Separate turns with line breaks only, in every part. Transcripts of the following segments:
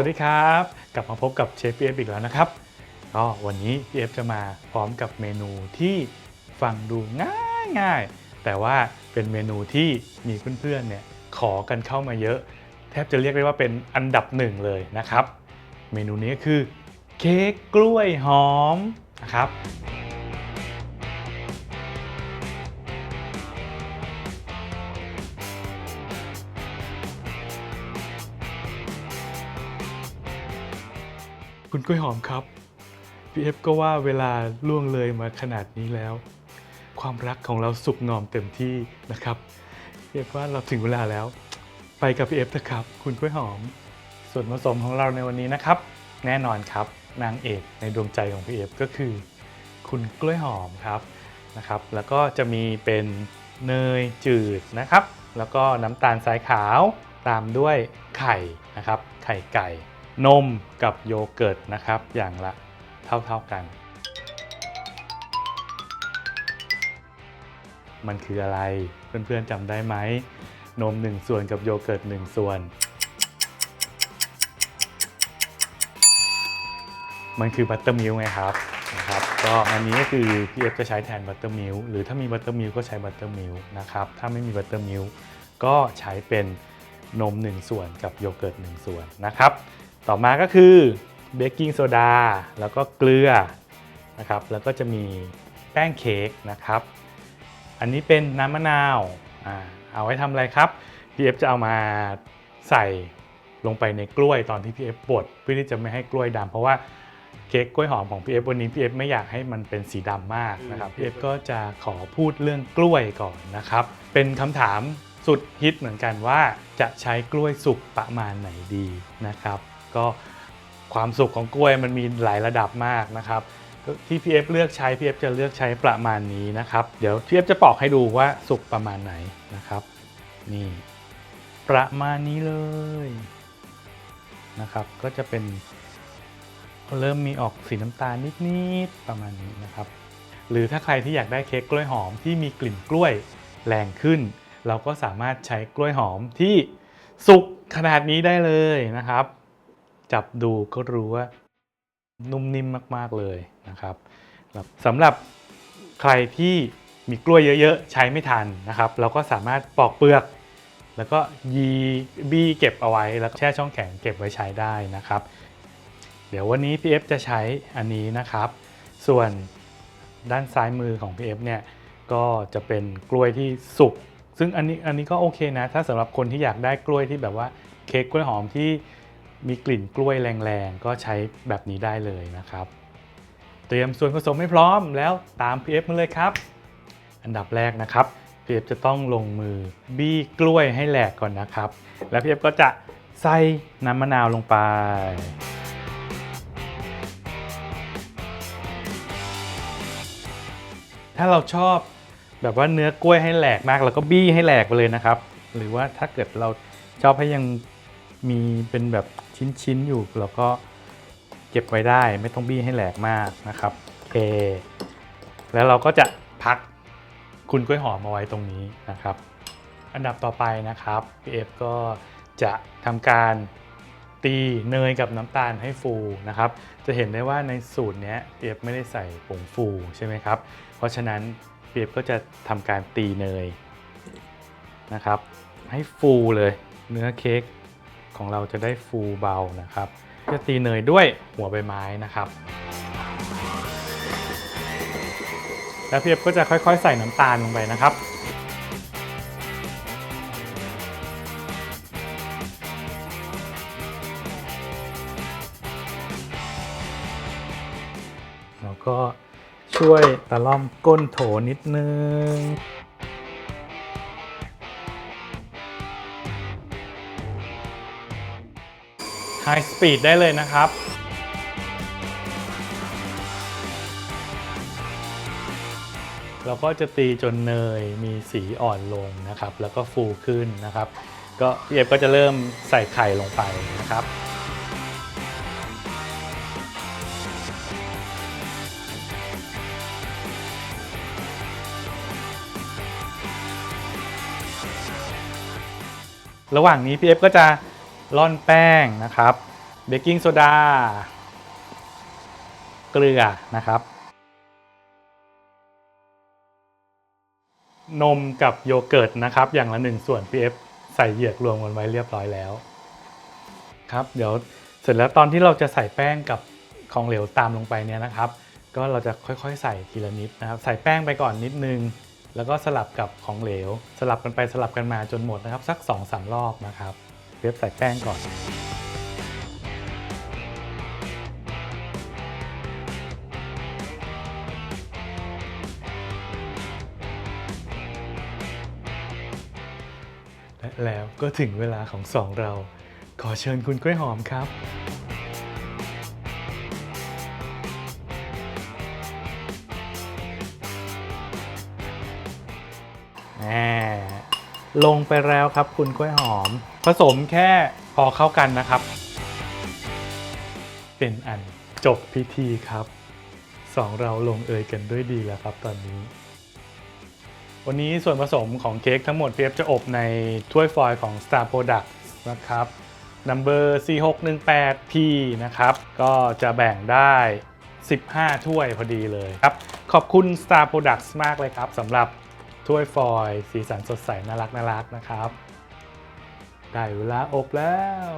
วัสดีครับ กลับมาพบกับเชฟพีเอฟอีกแล้วนะครับก็วันนี้พีเอฟจะมาพร้อมกับเมนูที่ฟังดูง่ายง่ายแต่ว่าเป็นเมนูที่มีเพื่อนๆเนี่ยขอกันเข้ามาเยอะ แทบจะเรียกได้ว่าเป็นอันดับหนึ่งเลยนะครับ เมนูนี้คือเค้กกล้วยหอมนะครับ คุณกล้วยหอมครับพี่เอฟก็ว่าเวลาล่วงเลยมาขนาดนี้แล้ว ความรักของเราสุกงอมเต็มที่นะครับพี่เอฟว่าเราถึงเวลาแล้ว ไปกับพี่เอฟนะครับ คุณกล้วยหอม ส่วนผสมของเราในวันนี้นะครับ แน่นอนครับนางเอกในดวงใจของพี่เอฟก็คือ คุณกล้วยหอมครับนะครับ แล้วก็จะมีเป็นเนยจืดนะครับ แล้วก็น้ำตาลทรายขาวตามด้วยไข่นะครับ ไข่ไก่ นมกับโยเกิร์ตนะครับ อย่างละเท่าๆกัน มันคืออะไร เพื่อนๆจำได้ไหม นม 1 ส่วนกับโยเกิร์ต1 ส่วน มันคือบัตเตอร์มิลไงครับนะครับก็อันนี้ก็คือพี่เอฟจะใช้แทนบัตเตอร์มิลหรือถ้ามีบัตเตอร์มิลก็ใช้บัตเตอร์มิลนะครับ ถ้าไม่มีบัตเตอร์มิลก็ใช้เป็นนม 1 ส่วนกับโยเกิร์ต 1 ส่วนนะครับ ต่อมาก็คือเบกกิ้งโซดาแล้วก็เกลือนะครับ แล้วก็จะมีแป้งเค้กนะครับ อันนี้เป็นน้ำมะนาวอ่าเอาไว้ทำอะไรครับพี่เอฟจะเอามาใส่ลงไปในกล้วยตอนที่พี่เอฟบดเพื่อที่จะไม่ให้กล้วยดำเพราะว่าเค้กกล้วยหอมของพี่เอฟวันนี้พี่เอฟไม่อยากให้มันเป็นสีดำมากนะครับพี่เอฟก็จะขอพูดเรื่องกล้วยก่อนนะครับ เป็นคำถามสุดฮิตเหมือนกันว่าจะใช้กล้วยสุกประมาณไหนดีนะครับ ก็ความสุกของกล้วยมันมีหลายระดับมากนะครับ ที่ PF เลือกใช้ PF จะเลือกใช้ประมาณนี้นะครับ เดี๋ยว PF จะปอกให้ดูว่าสุกประมาณไหนนะครับ นี่ ประมาณนี้เลยนะครับ ก็จะเป็นเริ่มมีออกสีน้ำตาลนิดๆประมาณนี้นะครับ หรือถ้าใครที่อยากได้เค้กกล้วยหอมที่มีกลิ่นกล้วยแรงขึ้น เราก็สามารถใช้กล้วยหอมที่สุกขนาดนี้ได้เลยนะครับ จับดูก็รู้ว่านุ่มนิ่มมาก ๆ เลยนะครับสำหรับใครที่มีกล้วยเยอะ ๆ ใช้ไม่ทันนะครับ เราก็สามารถปอกเปลือก แล้วก็ยีบี้เก็บเอาไว้ แล้วแช่ช่องแข็งเก็บไว้ใช้ได้นะครับ เดี๋ยววันนี้ PF จะใช้อันนี้นะครับ ส่วนด้านซ้ายมือของ PF เนี่ยก็จะเป็นกล้วยที่สุกซึ่งอันนี้อันนี้ก็โอเคนะ ถ้าสำหรับคนที่อยากได้กล้วยที่แบบว่าเค้กกล้วยหอมที่ มีกลิ่นกล้วยแรงๆ ก็ใช้แบบนี้ได้เลยนะครับ เตรียมส่วนผสมให้พร้อมแล้วตาม PF มาเลยครับ อันดับแรกนะครับ PF จะต้องลงมือบี้กล้วยให้แหลกก่อนนะครับ แล้ว PF ก็จะใส่น้ำมะนาวลงไปถ้าเราชอบแบบว่าเนื้อกล้วยให้แหลกมากเราก็บี้ให้แหลกไปเลยนะครับ หรือว่าถ้าเกิดเราชอบให้ยังมีเป็นแบบ ชิ้นๆอยู่เราก็เก็บไว้ได้ไม่ต้องบี้ให้แหลกมากนะครับโอเค แล้วเราก็จะพักคุณกล้วยหอมเอาไว้ตรงนี้นะครับ อันดับต่อไปนะครับพี่เอฟก็จะทำการตีเนยกับน้ำตาลให้ฟูนะครับ จะเห็นได้ว่าในสูตรเนี้ยพี่เอฟไม่ได้ใส่ผงฟูใช่ไหมครับ เพราะฉะนั้นพี่เอฟก็จะทำการตีเนยนะครับ ให้ฟูเลยเนื้อเค้ก ของเราจะได้ฟูเบานะครับ จะตีเนยด้วยหัวใบไม้นะครับ แล้วพี่เอฟก็จะค่อยๆ ใส่น้ำตาลลงไปนะครับแล้วก็ช่วยตะล่อมก้นโถนิดนึง ไฮสปีดได้เลยนะครับ เราก็จะตีจนเนยมีสีอ่อนลงนะครับ แล้วก็ฟูขึ้นนะครับ ก็พี่เอฟก็จะเริ่มใส่ไข่ลงไปนะครับระหว่างนี้พี่เอฟก็จะ ร่อนแป้งนะครับ เบกกิ้งโซดา เกลือนะครับ นมกับโยเกิร์ตนะครับ อย่างละหนึ่งส่วน PF ใส่เหยือกรวมกันไว้เรียบร้อยแล้วครับ เดี๋ยวเสร็จแล้วตอนที่เราจะใส่แป้งกับของเหลวตามลงไปเนี่ยนะครับ ก็เราจะค่อยๆ ใส่ทีละนิดนะครับ ใส่แป้งไปก่อนนิดนึง แล้วก็สลับกับของเหลว สลับกันไปสลับกันมาจนหมดนะครับ สัก 2-3 รอบนะครับ เรียบใส่แป้งก่อน และแล้วก็ถึงเวลาของสองเรา ขอเชิญคุณกล้วยหอมครับ ลงไปแล้วครับ คุณกล้วยหอม ผสมแค่พอเข้ากันนะครับ เป็นอันจบพิธีครับสองเราลงเอยกันด้วยดีแล้วครับตอนนี้ วันนี้ส่วนผสมของเค้กทั้งหมดเปียบจะอบในถ้วยฟอยล์ของ Star Product นะครับ Number C618P นะครับ ก็จะแบ่งได้ 15 ถ้วยพอดีเลยครับ ขอบคุณ Star Products มากเลยครับสำหรับ ถ้วยฟอยล์สีสันสดใสน่ารักน่ารักนะครับ ได้เวลาอบแล้ว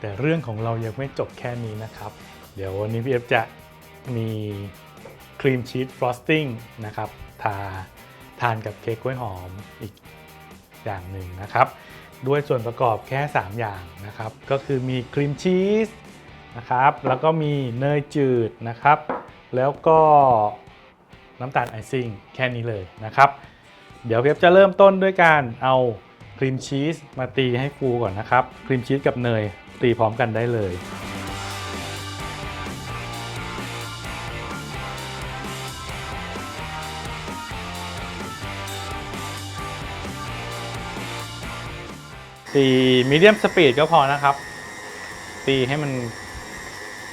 แต่เรื่องของเรายังไม่จบแค่นี้นะครับ เดี๋ยววันนี้พี่เอฟจะมีครีมชีสฟรอสติ้งนะครับ ทาทานกับเค้กกล้วยหอมอีก อย่างหนึ่งนะครับ ด้วยส่วนประกอบแค่ 3 อย่างนะครับ ก็คือมีครีมชีสนะครับ แล้วก็มีเนยจืดนะครับ แล้วก็น้ำตาลไอซิ่งแค่นี้เลยนะครับ เดี๋ยวเพียบจะเริ่มต้นด้วยการเอาครีมชีสมาตีให้ฟูก่อนนะครับ ครีมชีสกับเนยตีพร้อมกันได้เลย ตีมีเดียมสปีดก็พอนะครับ ตีให้มัน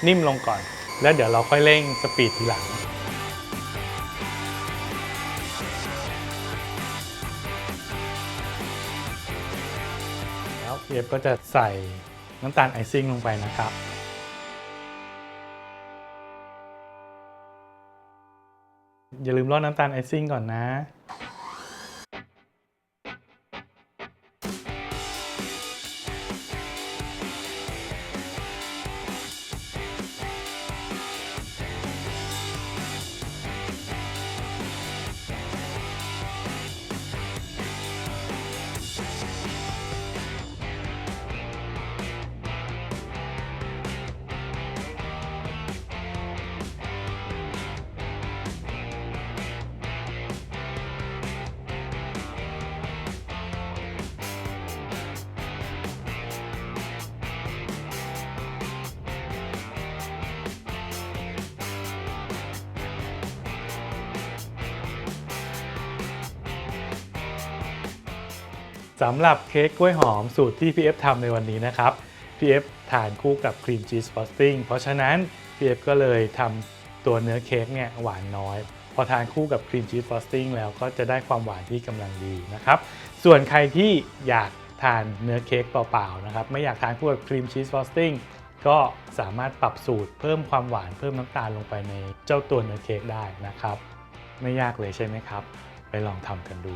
นิ่มลงก่อน แล้วเดี๋ยวเราค่อยเร่งสปีดทีหลังแล้วเอฟก็จะใส่น้ำตาลไอซิ่งลงไปนะครับอย่าลืมรอดน้ำตาลไอซิ่งก่อนนะ สำหรับเค้กกล้วยหอมสูตรที่ PF ทำในวันนี้นะครับ PF ทานคู่กับครีมชีสฟรอสติ้งเพราะฉะนั้น PF ก็เลยทำตัวเนื้อเค้กเนี่ยหวานน้อย พอทานคู่กับครีมชีสฟรอสติ้งแล้วก็จะได้ความหวานที่กำลังดีนะครับ ส่วนใครที่อยากทานเนื้อเค้กเปล่าๆนะครับไม่อยากทานคู่กับครีมชีสฟรอสติ้งก็สามารถปรับสูตรเพิ่มความหวานเพิ่มน้ำตาลลงไปในเจ้าตัวเนื้อเค้กได้นะครับ ไม่ยากเลยใช่ไหมครับ ไปลองทำกันดู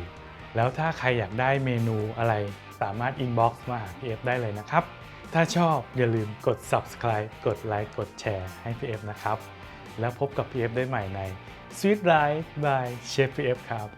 แล้วถ้าใครอยากได้เมนูอะไรสามารถอินบ็อกซ์มาหาพี่เอฟได้เลยนะครับ ถ้าชอบอย่าลืมกด subscribe กดไลค์กดแชร์ให้พี่เอฟนะครับ แล้วพบกับพี่เอฟได้ใหม่ใน Sweet Life by Chef พี่เอฟครับ